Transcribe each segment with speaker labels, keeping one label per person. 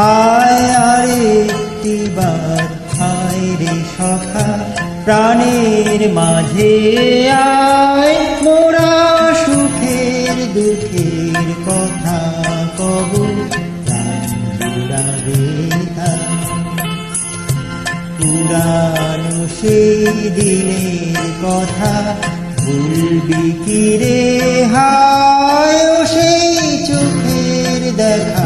Speaker 1: আয় আরে বার আয় রে সখা। প্রাণের মাঝে আয়, মোরা সুখের দুঃখের কথা কব। পুরানো সেই দিনের কথা ভুলবি কি রে? হায় সেই চোখের দেখা।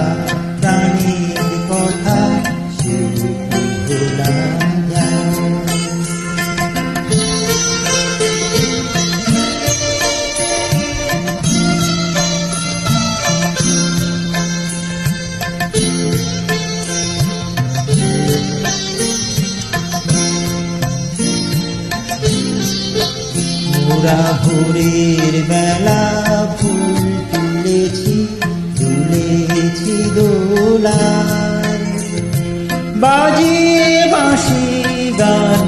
Speaker 1: মোরা ভোরের বেলা ফুল তুলেছি তুলেছি দোলায়। বাজিয়ে বাঁশি গান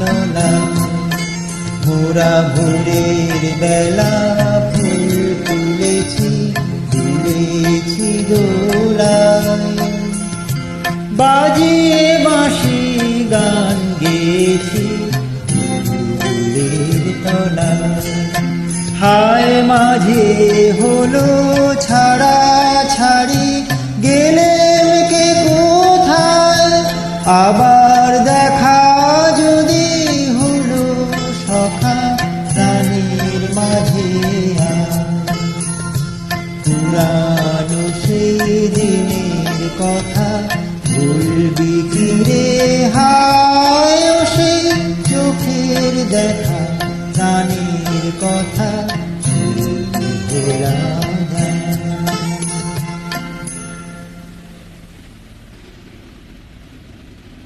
Speaker 1: তলায়। মোরা ভোরের বেলা ফুল তুলেছি তুলেছি দোলা বাজিয়ে বাঁশি গান হায় মাঝে হলো ছাড়া ছাড়ি গেলে কে কোথায়? আবার দেখা যদি হলো সখা প্রাণীর মাঝে। পুরানো সেই দিনের কথা ভুলবি কি রে হায় সেই চোখের দেখা। রানীর কথা। রাধা।